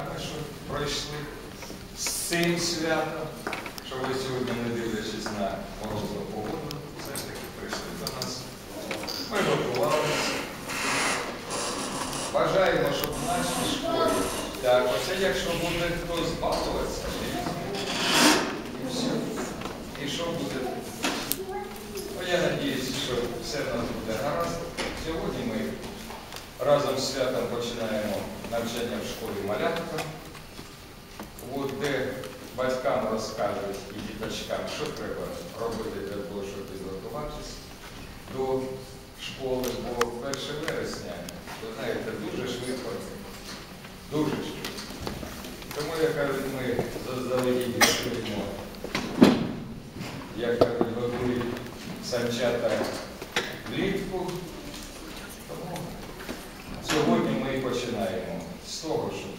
що пройшли з цим святом, що ви сьогодні, не дивлячись на морозну погоду, все ж таки прийшли до нас. Ми готувалися. Бажаємо, щоб в нашій школі, так, оце якщо буде хтось балуватися. І все. І що буде? Ну, я надіюсь, що все в нас буде гаразд. Сьогодні ми разом з святом починаємо навчання в школі малятка, де батькам розкажуть і діточкам, що треба робити для того, щоб підготуватися до школи, бо 1 вересня, ви знаєте, дуже швидко, дуже швидко. Тому, як кажуть, ми заздалегідь готуємо, як кажуть, готують санчата влітку. Тому Сьогодні ми починаємо з того, щоб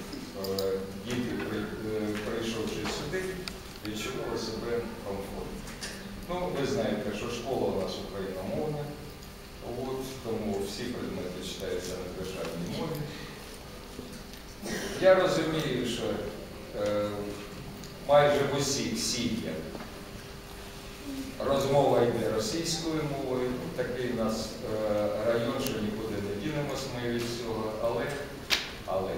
е, діти, е, прийшовши сюди, відчували себе комфортно. Ну, ви знаєте, що школа у нас україномовна, от, тому всі предмети читаються на державній мові. Я розумію, що е, майже в усіх сім'ях розмова йде російською мовою. Такий у нас е, район, що нікуди не дінемось ми від цього, але, але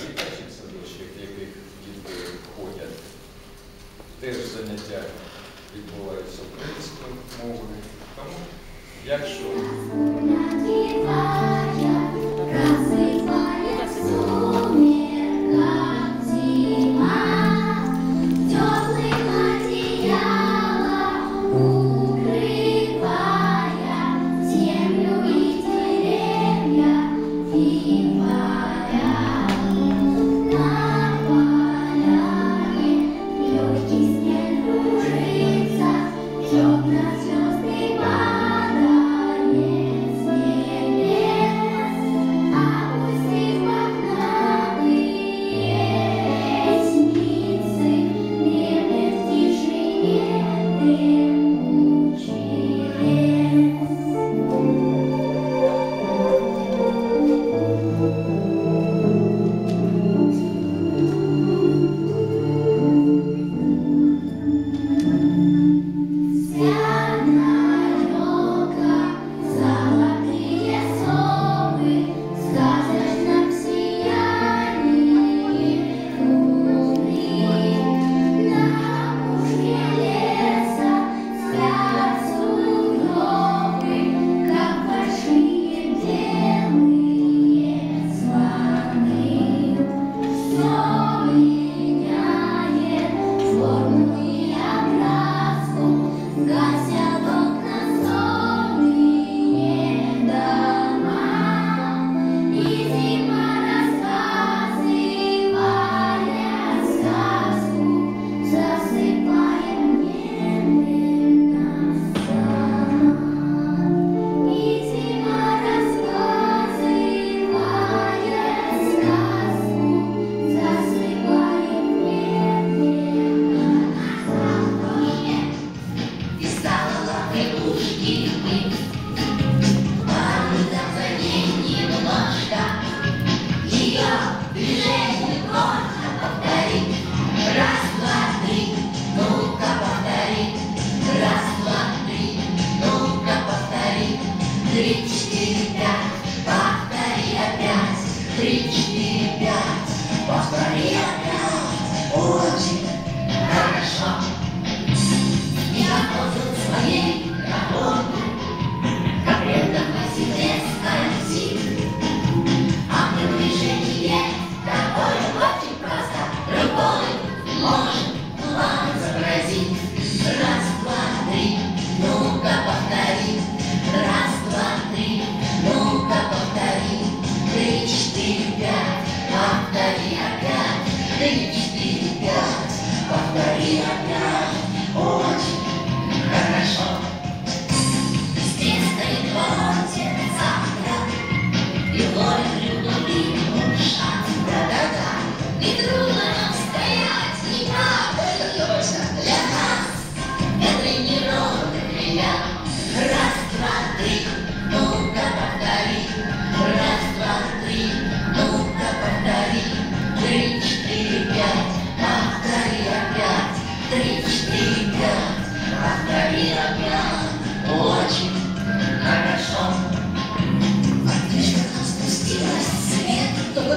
дитячих садочків, в яких діти ходять, теж заняття відбуваються українською мовою. Тому, якщо Yeah. Четыре, пять, повтори опять. Четыре, пять, повтори опять. Очень хорошо. Я должен своей работы,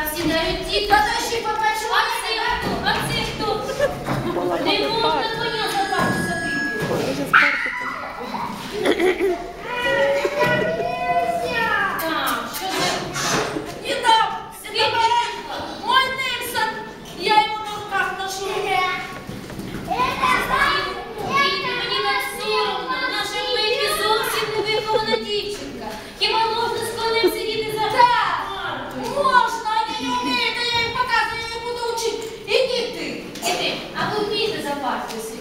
Як навіть ті, попрошу. Ви вмієте за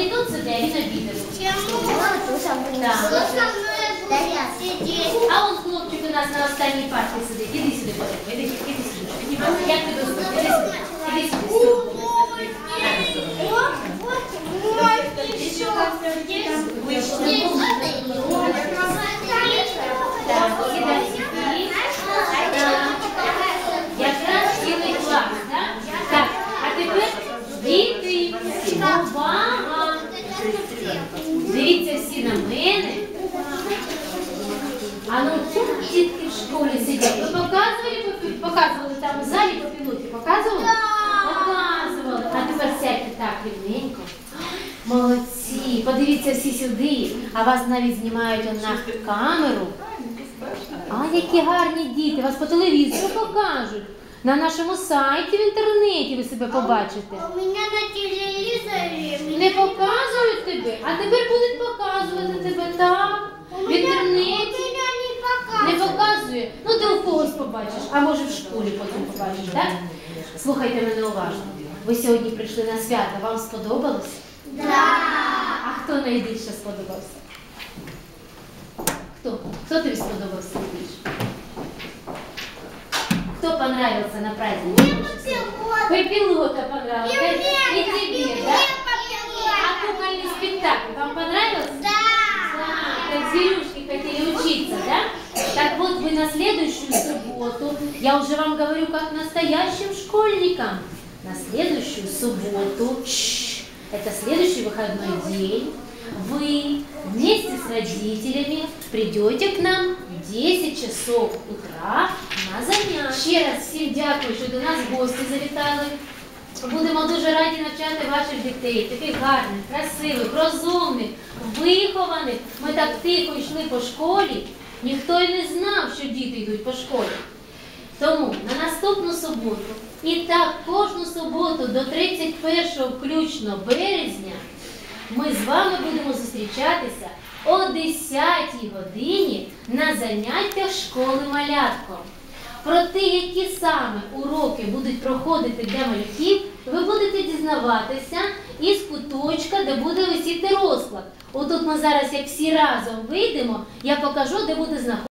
а от і тут сиде, він обідає. А он хлопчик у нас на останній парті сидить. Іди сюди, іди, іди сюди. Як ти доступиш? Іди сюди. Іди сюди. Так, сідай сюди. Якраз цілий клас, так? Так, а тепер діти, увага! Дивіться всі. А ну дітки в школі сидять. Ви показували, по- показували там у залі по пілоті? Показували? Показували. А тепер сядьте так рівненько. Молодці. Подивіться всі сюди. А вас навіть знімають на камеру. А які гарні діти. Вас по телевізору покажуть. На нашому сайті в інтернеті ви себе побачите. У меня на телевизоре. Не показують тебе, а тепер будуть показувати тебе так. В інтернеті. не Не показує. Ну ти у когось побачиш, а може в школі потім побачиш, так? Слухайте мене уважно. Ви сьогодні прийшли на свято. Вам сподобалось? Да. А хто найбільше сподобався? Хто? Хто тобі сподобався найбільше? Понравился на празднике? Ой, пилота понравился. И мне, И тебе, и да? мне А кукольный спектакль вам понравился? Да. Да, как зверюшки хотели учиться, да? Так вот, вы на следующую субботу, я уже вам говорю как настоящим школьникам, на следующую субботу, это следующий выходной день, вы вместе с родителями придете к нам 10 часов утра на заняття. Ще раз всім дякую, що до нас гості завітали. Будемо дуже раді навчати ваших дітей, таких гарних, красивих, розумних, вихованих. Ми так тихо йшли по школі, ніхто й не знав, що діти йдуть по школі. Тому на наступну суботу і так кожну суботу до 31 включно березня ми з вами будемо зустрічатися о 10 годині на заняття школи малятко. Про те, які саме уроки будуть проходити для малюків, ви будете дізнаватися із куточка, де буде висіти розклад. Отут ми зараз, як всі разом вийдемо, я покажу, де буде знаходитися.